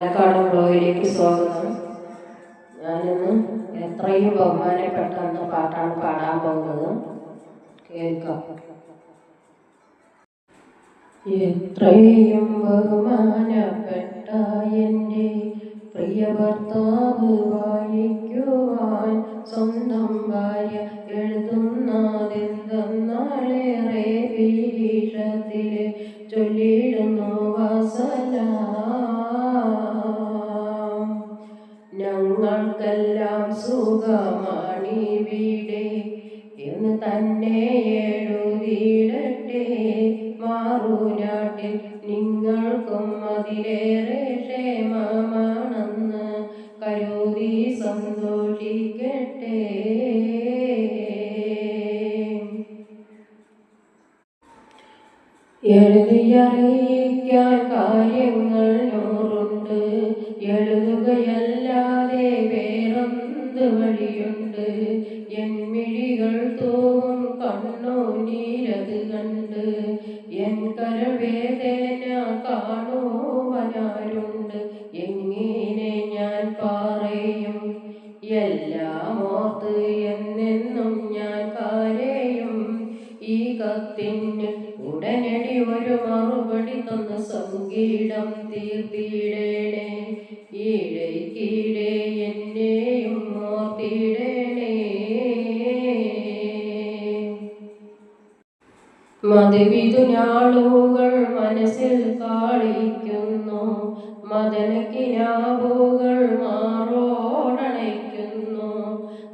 പാലക്കാട് ബ്ലോയിലേക്ക് സ്വാഗതം. ഞാനിന്ന് എത്രയും ബഹുമാനപ്പെട്ട പാട്ടാണ് പാടാൻ പോകുന്നത്. കേൾക്കാം. എത്രയും ബഹുമാനപ്പെട്ട എന്റെ പ്രിയ ഭർത്താവ് വായിക്കുവാൻ സ്വന്തം ഭാര്യ തന്നെ എഴുതിയിടട്ടെ. മാറൂനാട്ടിൽ നിങ്ങൾക്കും അതിലേറെ ക്ഷേമമാണെന്ന് കരുതി സന്തോഷിക്കട്ടെ. എഴുതിയറിയിക്കാൻ കാര്യങ്ങൾ നൂറുണ്ട്. എഴുതുകയല്ലാതെ വേറെന്ത് വഴിയുണ്ട്? ഒരു മറുപടി തന്ന സംഗീതം തീർത്തിയിടേണേ ഈടയ്ക്കീടെ എന്നെയും മോർത്തിയിടേണേ മധുവിധു ഞാളുകൾ മനസ്സിൽ കാളിക്കുന്നു. മദനക്കിനാവുകൾ മാറോടണയ്ക്കുന്നു.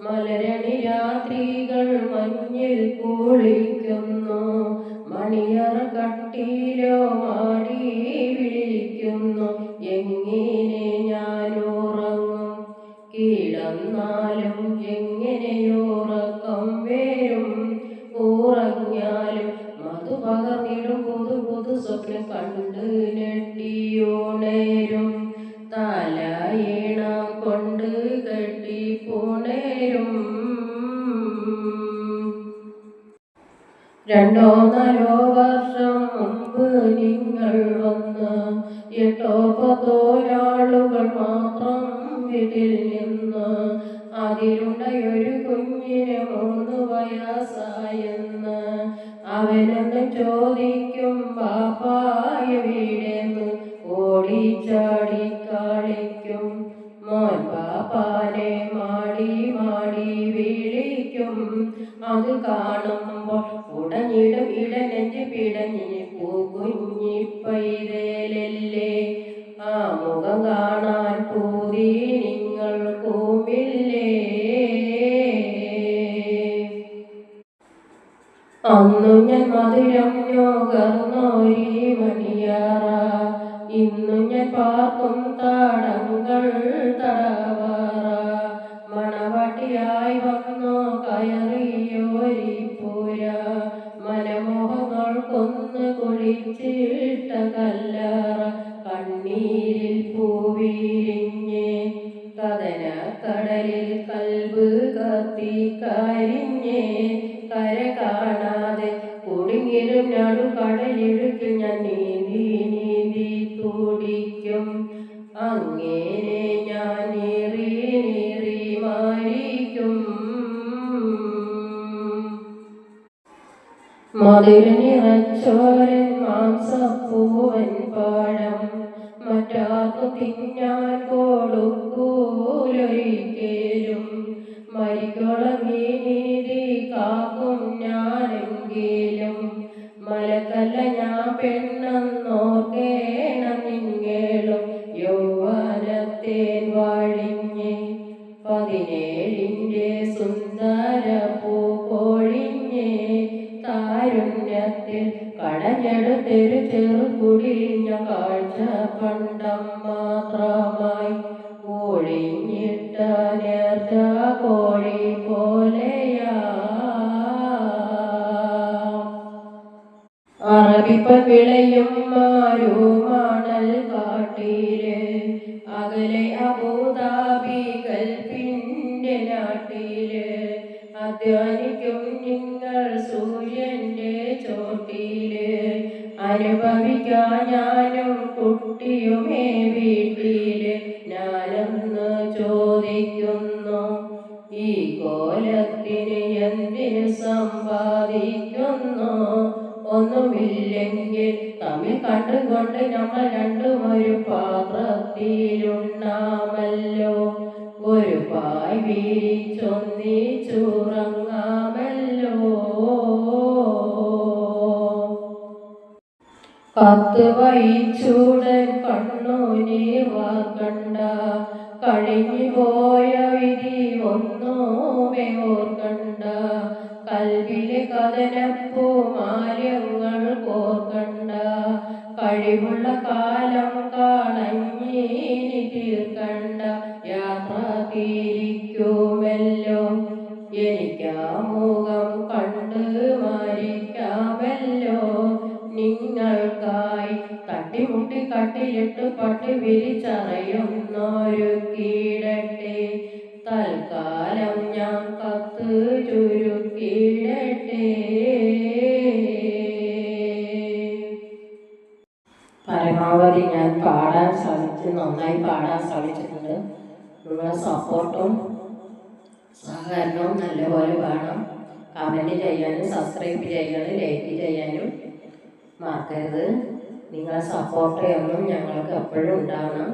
മലരണി രാത്രികൾ മഞ്ഞിൽ കുളിക്കുന്നു കിടന്നാലും എങ്ങനെയോറക്കം വരും? ഉറങ്ങിയാലും മധു പകർന്നിടും പുതു പുതു സ്വപ്നം കണ്ട് നെട്ടിയുണരും തലയിണം കൊണ്ട് കെട്ടി പുണരും. രണ്ടോ നാലോ വർഷം മുമ്പ് നിങ്ങൾ വന്ന് എട്ടോ പത്തോ ആളുകൾ മാത്രം വീട്ടിൽ അതിലുണ്ടായൊരു കുഞ്ഞിന് മൂന്ന് വയസ്സായെന്ന് അവനൊന്ന് ചോദിക്കും പാപ്പായ വീടെന്ന് ഓടിച്ചാടി കളിക്കും. മോൻ പാപ്പാനെ മാടി മാടി വിളിക്കും. അത് കാണുമ്പോൾ ഉടഞ്ഞിടും ഇടനെഞ്ച് പിടഞ്ഞി പൂകുഞ്ഞി പൈതലല്ലേ? ആ മുഖം കാണാൻ നിങ്ങൾ നിങ്ങൾക്കുമില്ലേ അന്നു ഞാൻ മധുരം യോഗർന്നോരി ഇന്നു ഞാൻ പാർക്കും താടങ്ങൾ തടവാറ. മണവാട്ടിയായി വന്നോ കയറിയോരി പൂര മനമോഹങ്ങൾ കൊന്ന് കുഴിച്ചിട്ട കല്ലാറ കണ്ണീരിൽ കടലിടുക്കിൽ ഞാൻ നീന്തി നീന്തി തുടിക്കും. അങ്ങനെ ഞാൻ നീറി നേറി മാരിക്കും മധുരനിറച്ചോരൻ മാംസപ്പൂവൻ പാഴം മറ്റാർക്കു തിന്നാൻ കൊടുക്കൂലൊരിക്കലും മരിക്കുളങ്ങി നീതി കാക്കും ഞാനെങ്കിലും മലക്കല്ല ഞാൻ പെണ്ണെന്നോർക്കേണം നിങ്ങളും യൗവനത്തേൻ വാഴിഞ്ഞ് പതിനേഴിന്റെ സുന്ദര പൂക്കൊഴിഞ്ഞ് താരുണ്യത്തിൽ കടഞ്ഞെടുത്തൊരു ചെറുകുടിഞ്ഞ കാഴ്ച പണ്ടം മരുമണൽ കാട്ടീരെ അകലെ അബൂദാബി കൽപ്പിന്റെ നാട്ടീരെ അധ്വാനിക്കും നിങ്ങൾ സൂര്യന്റെ ചോട്ടിയിലെ അനുഭവിക്കാൻ ഞാനും കുട്ടിയുമേ വീട്ടിലെ. ഞാനെന്ന് ചോദിക്കുന്നു ഈ കോലത്തിന് എന്തിന് സമ്പാദിക്കുന്നു? ഒന്നുമില്ലെങ്കിൽ കൊണ്ട് നമ്മൾ രണ്ടും ഒരു പാത്രത്തിലുണ്ണാമല്ലോ ഒരു പായ് വീരിച്ചൊന്നിച്ചുറങ്ങാമല്ലോ കത്ത് വഹിച്ചൂടൻ കണ്ണൂനീർ വാക്കണ്ട കഴിഞ്ഞു പോയ വിധി ഒന്നുമേ ഓർക്കണ്ട. കൽവിലെ കഥനപ്പൂ കോർക്കണ്ട കഴിവുള്ള കാലം കാണഞ്ഞേനി തീർക്കണ്ട യാത്ര തീരിക്കുമല്ലോ. എനിക്കാ മുഖം കണ്ട് മരിക്കാമല്ലോ. നിങ്ങൾക്കായി തട്ടിമുട്ടി കട്ടിലിട്ട് പട്ടി വിരിച്ചറയുന്നൊരു കീഴട്ടെ തൽക്കാലം ഞാൻ പരമാവധി ഞാൻ പാടാൻ ശ്രമിച്ച് നന്നായി പാടാൻ ശ്രമിച്ചിട്ടുണ്ട് നിങ്ങളുടെ സപ്പോർട്ടും സഹകരണവും നല്ലപോലെ വേണം. കമന്റ് ചെയ്യാനും സബ്സ്ക്രൈബ് ചെയ്യാനും ലൈക്ക് ചെയ്യാനും മറക്കരുത്. നിങ്ങളെ സപ്പോർട്ട് എന്നും ഞങ്ങൾക്ക് എപ്പോഴും ഉണ്ടാവണം.